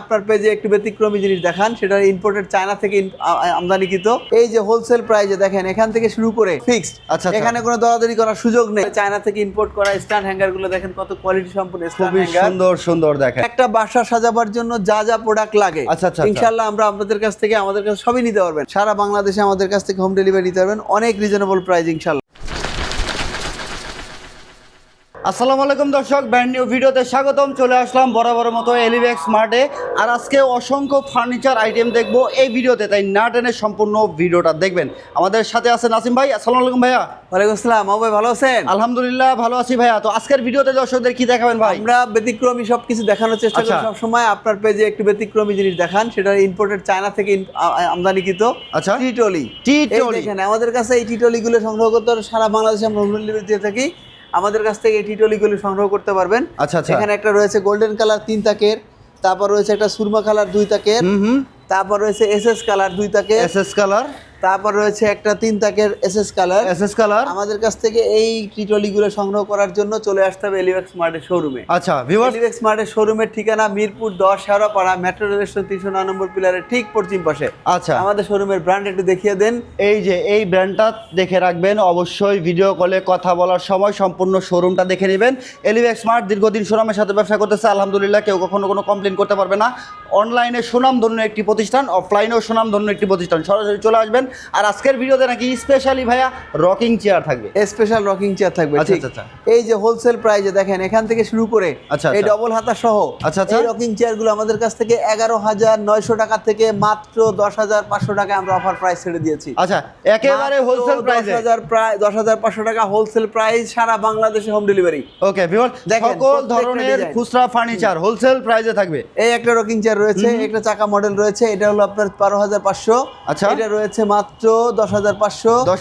আপনার পেজে একটু ব্যতিক্রমী জিনিস দেখান সেটা ইম্পোর্টেড চায়না থেকে আমদানিকৃত। এই যে হোলসেল প্রাইজে দেখেন এখান থেকে শুরু করে ফিক্সড আচ্ছা, আচ্ছা। এখানে কোনো দরাদরি করার সুযোগ নেই। চায়না থেকে ইম্পোর্ট করা স্ট্যান্ড হ্যাঙ্গারগুলো দেখেন কত কোয়ালিটি সম্পূর্ণ খুবই সুন্দর সুন্দর দেখেন। একটা বাসা সাজাবার জন্য যা যা প্রোডাক্ট লাগে। আচ্ছা, আচ্ছা, আচ্ছা। ইনশাল্লাহ আমরা আপনাদের কাছ থেকে আমাদের কাছে সবই নিতে পারবেন। সারা বাংলাদেশে আমাদের কাছ থেকে হোম ডেলিভারি নিতে পারবেন। অনেক রিজনেবল প্রাইস ইনশাল্লাহ আসসালামু আলাইকুম দর্শক ব্র্যান্ড নিউ ভিডিওতে স্বাগতম। চলে আসলাম বরাবর মতো এলিভেক্স মার্টে আর আজকে অসংখ্য ফার্নিচার আইটেম দেখব এই ভিডিওতে তাই না টেনে সম্পূর্ণ ভিডিওটা দেখবেন। আমাদের সাথে আছে নাসিম ভাই আসসালামু আলাইকুম ভাইয়া। ওয়ালাইকুম আসসালাম ভাই ভালো আছেন? আলহামদুলিল্লাহ ভালো আছি ভাইয়া। তো আজকের ভিডিওতে দর্শকদের কি দেখাবেন ভাই? আমরা ব্যতিক্রমী সবকিছু দেখানোর চেষ্টা করি আচ্ছা। সবসময়। আপনার পেজে একটু ব্যতিক্রমী জিনিস দেখান সেটা ইম্পোর্টেড চায়না থেকে আমদানিকৃত আচ্ছা। টিটলি টি-টলি। দেখেন আমাদের কাছে এই টিটলি গুলো সংগ্রহ করতে সারা বাংলাদেশে আমরা হোম ডেলিভারি দিয়ে থাকি। আমাদের কাছ থেকে এই টিটলিগুলি সংগ্রহ করতে পারবেন। আচ্ছা, আচ্ছা। এখানে একটা রয়েছে গোল্ডেন কালার তিন তাকের তারপর রয়েছে একটা সুরমা কালার দুই তাকের তারপর রয়েছে এস এস কালার দুই তাকের। এস এস কালার তারপর রয়েছে একটা তিন তাকের SS colour S S colour আমাদের কাছ থেকে এই টিটলি গুলো সংগ্রহ করার জন্য চলে আসতে হবে এলিভেক্স মার্টের শোরুমে আচ্ছা এলিভেক্স মার্টের শোরুমের ঠিকানা মিরপুর দশ শেওড়াপাড়া মেট্রো রেল স্টেশন তিনশো নয় নম্বর পিলারের ঠিক পশ্চিম পাশে। আচ্ছা। আমাদের শোরুমের ব্র্যান্ড একটু দেখিয়ে দেন। এই যে এই ব্র্যান্ডটা দেখে রাখবেন অবশ্যই ভিডিও কলে কথা বলার সময় সম্পূর্ণ শোরুমটা দেখে নেবেন। এলিভেক্স মার্ট দীর্ঘদিন সুনামের সাথে ব্যবসা করতেছে আলহামদুলিল্লাহ কেউ কখনো কোনো কমপ্লেন করতে পারবে না। অনলাইনে সুনাম ধন্য একটি প্রতিষ্ঠান অফলাইনেও সুনাম ধন্য একটি প্রতিষ্ঠান। সরাসরি চলে আসবেন আর আজকের ভিডিওতে নাকি স্পেশালি ভাইয়া রকিং চেয়ার থাকবে। স্পেশাল রকিং চেয়ার থাকবে আচ্ছা, আচ্ছা, আচ্ছা। এই যে হোলসেল প্রাইজে দেখেন এখান থেকে শুরু করে আচ্ছা, এই আচ্ছা। ডবল হাতা সহ আচ্ছা, আচ্ছা। এই রকিং চেয়ারগুলো আমাদের কাছ থেকে এগারো হাজার নয়শো টাকা থেকে মাত্র দশ হাজার পাঁচশো টাকা আমরা অফার প্রাইস ছেড়ে দিয়েছি। আচ্ছা একেবারে হোলসেল প্রাইসে দশ হাজার প্রায় দশ হাজার পাঁচশো টাকা হোলসেল প্রাইস সারা বাংলাদেশে হোম ডেলিভারি ওকে ভিউয়ার দেখেন, সকল ধরনের খুচরা ফার্নিচার হোলসেল প্রাইসে থাকবে। এই একটা রকিং চেয়ার রয়েছে একটা চাকা মডেল রয়েছে এটা হলো আপনার বারো হাজার পাঁচশো। আচ্ছা। এটা রয়েছে মাত্র দশ হাজার পাঁচশো 10,500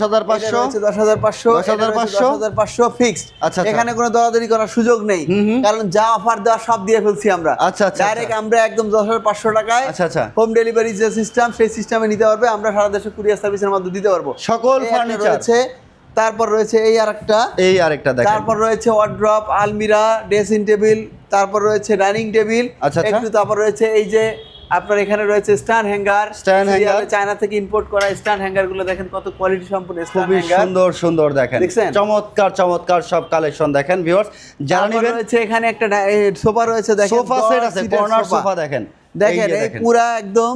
দশ হাজার পাঁচশো দশ হাজার পাঁচশো। ফিক্সড আচ্ছা, আচ্ছা। এখানে কোনো দরাদরি করার সুযোগ নেই। কারণ যা অফার দেওয়া সব দিয়ে ফেলছি আমরা। আচ্ছা, আচ্ছা, ডাইরেক্ট আমরা একদম দশ হাজার পাঁচশো টাকায় আচ্ছা, আচ্ছা। হোম ডেলিভারি যে সিস্টেম সেই সিস্টেমে নিতে পারবে। আমরা সারা দেশে কুরিয়ার সার্ভিসের মাধ্যমে দিতে পারব। সকল ফার্নিচার রয়েছে তারপর রয়েছে এই আর একটা এই আরেকটা তারপর রয়েছে ওয়ার্ড্রপ আলমিরা ড্রেসিং টেবিল তারপর রয়েছে ডাইনিং টেবিল আচ্ছা, আচ্ছা। একটু তারপর রয়েছে এই যে আপনার এখানে রয়েছে stand hanger. Stand hanger। China থেকে ইম্পোর্ট করা স্ট্যান্ড হ্যাঙ্গারগুলো দেখেন কত কোয়ালিটি সম্পন্ন স্ট্যান্ড খুবই হ্যাঙ্গার। সুন্দর সুন্দর দেখেন। দেখছেন? চমৎকার চমৎকার সব কালেকশন দেখেন ভিউয়ার্স যারা নেবেন রয়েছে এখানে একটা সোফা রয়েছে দেখেন সোফা সেট আছে কর্নার সোফা। দেখেন। দেখেন এই পুরা একদম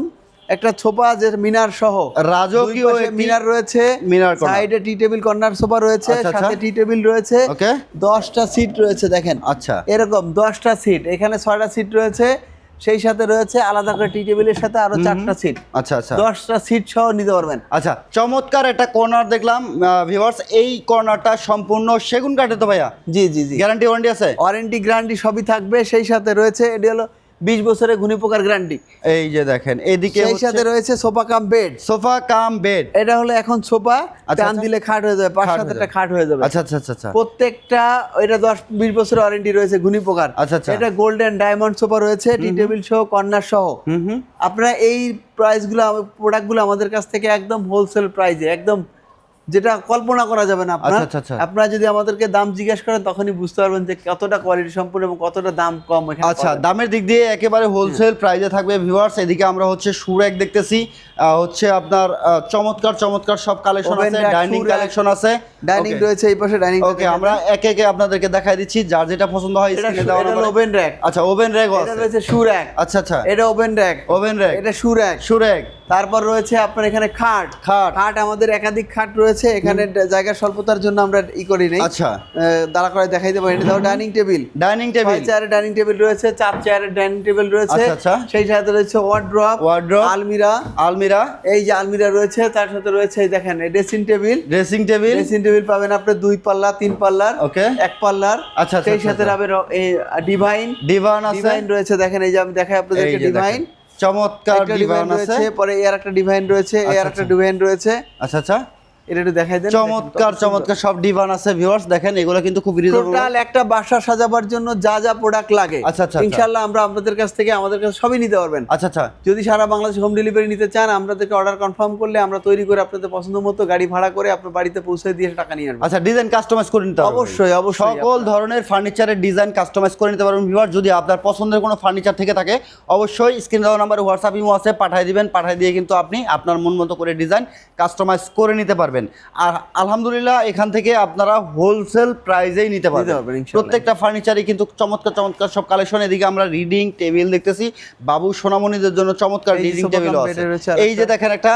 একটা সোফা যে মিনার সহ। রাজকীয় মিনার রয়েছে মিনার। সাইডে টি টেবিল কর্নার সোফা রয়েছে আচ্ছা, আচ্ছা। সাথে টি টেবিল রয়েছে। ওকে। দশটা সিট রয়েছে দেখেন। আচ্ছা। এরকম দশটা সিট এখানে ছয়টা সিট রয়েছে। সেই সাথে রয়েছে আলাদা করে টি টেবিলের সাথে আরও চারটা সিট আচ্ছা আচ্ছা। দশটা সিট সহ নিতে পারবেন। আচ্ছা চমৎকার একটা কর্নার দেখলাম ভিউয়ার্স এই কর্নারটা সম্পূর্ণ সেগুন কাঠে তো ভাইয়া। জি জি জি। গ্যারান্টি ওয়ারেন্টি আছে? ওয়ারেন্টি গ্যারান্টি সবই থাকবে। সেই সাথে রয়েছে এটি হলো বিশ বছরের ঘুনি পোকার গ্যারান্টি এই যে দেখেন এদিকে সেই সাথে রয়েছে sofa cum bed sofa cum bed এটা হলো এখন সোফা আচ্ছা, টান আচ্ছা। দিলে খাট হয়ে যাবে পাঁচ সাত একটা। খাট হয়ে যাবে। আচ্ছা আচ্ছা আচ্ছা আচ্ছা। প্রত্যেকটা এটা দশ বিশ বছরের ওয়ারেন্টি রয়েছে ঘুনি পোকার আচ্ছা, আচ্ছা। এটা গোল্ডেন ডায়মন্ড সোফা রয়েছে টি টেবিল সহ কর্নার সহ। হুম হুম। আপনারা এই প্রাইসগুলো প্রোডাক্টগুলো আমাদের কাছ থেকে একদম হোলসেল প্রাইসে একদম যেটা কল্পনা করা যাবে না আপনার। আচ্ছা, আচ্ছা, আচ্ছা। আপনারা যদি আমাদেরকে দাম জিজ্ঞেস করেন তখনই বুঝতে পারবেন যে কতটা কোয়ালিটি সম্পূর্ণ এবং কতটা দাম কম আচ্ছা দামের দিক দিয়ে একেবারে হোলসেল প্রাইজে থাকবে ভিউয়ার্স এদিকে আমরা হচ্ছে সুরেক দেখতেছি আহ, হচ্ছে আপনার চমৎকার চমৎকার সব কালেকশন আছে ডাইনিং কালেকশন আছে। ডাইনিং রয়েছে এই পাশে ডাইনিং ওকে আমরা একে একে আপনাদেরকে দেখাই দিচ্ছি যার যেটা পছন্দ হয় স্ক্রিনে দেওয়া এটা ওভেন র্যাক আচ্ছা ওভেন র্যাক এটা রয়েছে শু র্যাক আচ্ছা আচ্ছা। এটা ওভেন র্যাক ওভেন র্যাক এটা শু র্যাক সুরেক তারপর রয়েছে আপনার এখানে খাট। খাট। খাট আমাদের একাধিক খাট রয়েছে এখানে জায়গার স্বল্পতার জন্য আমরা ই করি নাই। আচ্ছা। দাঁড়া করে দেখাই দেবো এটা ডাইনিং টেবিল। Dining table. চেয়ারের ডাইনিং টেবিল রয়েছে চার চেয়ারের ডাইনিং টেবিল রয়েছে। আচ্ছা, আচ্ছা। সেই সাথে রয়েছে ওয়ার্ড্রপ Wardrobe। আলমিরা। আলমিরা। এই যে আলমিরা রয়েছে তার সাথে রয়েছে এই দেখেন dressing table dressing table dressing table পাবেন আপনি দুই পাল্লা তিন পাল্লার ওকে। এক পাল্লার। আচ্ছা, আচ্ছা, সেই আচ্ছা, সাথে। পাবেন এই ডিভাইন ডিভাইন আছে। ডিভাইন রয়েছে দেখেন এই যে আমি দেখাই আপনাদেরকে ডিভাইন চমৎকার ডিভাইন আছে। রয়েছে পরে এর একটা ডিভাইন রয়েছে এর আচ্ছা, একটা আচ্ছা। ডিভাইন রয়েছে। আচ্ছা আচ্ছা। এটা একটু দেখাই দেন চমৎকার চমৎকার সব ডিভান আছে ভিউয়ার্স দেখেন এগুলো কিন্তু খুব রিজনেবল টোটাল একটা বাসা সাজাবার জন্য যা যা প্রোডাক্ট লাগে। আচ্ছা, আচ্ছা, আচ্ছা। ইনশাআল্লাহ আমরা আপনাদের কাছ থেকে আমাদের কাছে সবই নিতে পারবেন। আচ্ছা আচ্ছা। যদি সারা বাংলাদেশ হোম ডেলিভারি নিতে চান আপনাদেরকে অর্ডার কনফার্ম করলে আমরা তৈরি করে আপনাদের পছন্দ মতো গাড়ি ভাড়া করে আপনার বাড়িতে পৌঁছে দিয়ে টাকা নিয়ে আসবেন আচ্ছা ডিজাইন কাস্টমাইজ করে নিতে অবশ্যই, অবশ্যই। সকল ধরনের ফার্নিচারের ডিজাইন কাস্টমাইজ করে নিতে পারবেন ভিউয়ার যদি আপনার পছন্দের কোনো ফার্নিচার থেকে থাকে অবশ্যই স্ক্রিন দেওয়া নাম্বারে হোয়াটসঅ্যাপ ইমো আছে পাঠিয়ে দিবেন। পাঠিয়ে দিয়ে কিন্তু আপনি আপনার মন মতো করে ডিজাইন কাস্টমাইজ করে নিতে পারবেন। আর আলহামদুলিল্লাহ এখান থেকে আপনারা হোলসেল প্রাইজেই নিতে পারবেন। পারবেন। প্রত্যেকটা ফার্নিচারই কিন্তু চমৎকার চমৎকার। সব কালেকশন এদিকে আমরা রিডিং টেবিল দেখতেছি। বাবু সোনামণিদের জন্য চমৎকার এই যে রিডিং টেবিল আছে। এই যে দেখেন একটা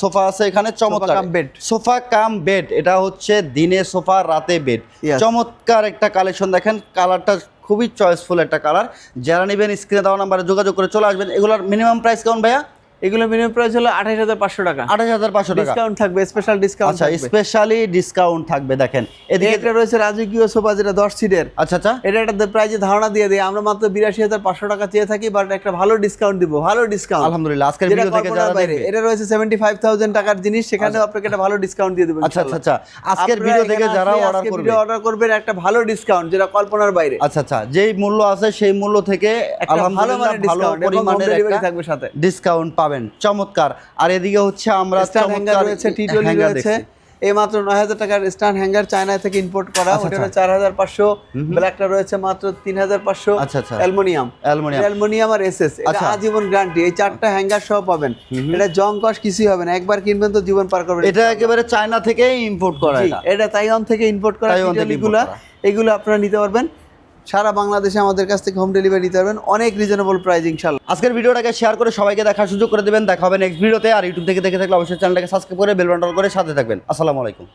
সোফা আছে এখানে চমৎকার। বেড সোফা কাম বেড এটা হচ্ছে দিনে সোফা রাতে বেড. চমৎকার একটা কালেকশন দেখেন। কালারটা খুবই চয়েসফুল একটা কালার যারা নেবেন স্ক্রিনে দেওয়া নাম্বারে যোগাযোগ করে চলে আসবেন। এগুলোর মিনিমাম প্রাইস কেমন ভাইয়া? এগুলো মিনিমাম প্রাইস হলো আঠাইশ হাজার পাঁচশো টাকা। আঠাশ হাজার পাঁচশো টাকা। ডিসকাউন্ট থাকবে স্পেশাল ডিসকাউন্ট আচ্ছা স্পেশালি ডিসকাউন্ট থাকবে দেখেন। এদিকে এটা রয়েছে রাজকীয় সোফা যেটা দশ সিটের আচ্ছা আচ্ছা। এটা একটা প্রাইজে ধারণা দিয়ে দিই। আমরা মাত্র বিরাশি হাজার পাঁচশো টাকা চেয়ে থাকি বাট একটা ভালো ডিসকাউন্ট দিব ভালো ডিসকাউন্ট আলহামদুলিল্লাহ আজকের ভিডিও থেকে যারা বাইরে। এটা রয়েছে সেভেন্টি ফাইভ থাউজেন্ড টাকার জিনিস সেখানেও আপনাকে একটা ভালো ডিসকাউন্ট দিয়ে দেবো আচ্ছা আচ্ছা আচ্ছা। আজকের ভিডিও থেকে যারা অর্ডার করবে। ভিডিও অর্ডার করবেন একটা ভালো ডিসকাউন্ট যেটা কল্পনার বাইরে। আচ্ছা আচ্ছা। যেই মূল্য আছে সেই মূল্য থেকে একটা ভালো আলহামদুলিল্লাহ মানের ভালো পরিমাণের একটা থাকবে সাথে। ডিসকাউন্ট পাবেন। চমৎকার। আর এদিকে হচ্ছে আমরা চমৎকার রয়েছে টি টোয়েন্টি রয়েছে। এই মাত্র নয় হাজার টাকার স্ট্যান্ড হ্যাঙ্গার চায়না থেকে ইম্পোর্ট করা আচ্ছা, ওটা আচ্ছা। চার হাজার পাঁচশো। ব্ল্যাকটা রয়েছে মাত্র তিন হাজার পাঁচশো। আচ্ছা, আচ্ছা। অ্যালমোনিয়াম। অ্যালমোনিয়াম। আর এসএস এটা। আজীবন গ্যারান্টি এই চারটা হ্যাঙ্গার সহ পাবেন। এটা জং কস কিছুই হবে না একবার কিনবেন তো জীবন পার করবেন। এটা একেবারে চায়না থেকে ইম্পোর্ট করা এটা। তাইওয়ান থেকে ইম্পোর্ট করা। এগুলো আপনারা নিতে পারবেন। সারা বাংলাদেশে আমাদের কাছ থেকে হোম ডেলিভারি দিতে পারবেন। অনেক রিজনেবল প্রাইস ইনশাল্লাহ আজকের ভিডিওটাকে শেয়ার করে সবাইকে দেখার সুযোগ করে দেবেন। দেখা হবে নেক্সট ভিডিওতে আর ইউটিউব থেকে দেখে থাকলে অবশ্যই চ্যানেলটাকে সাবস্ক্রাইব করে বেল করে সাথে থাকবেন। আসসালামু আলাইকুম।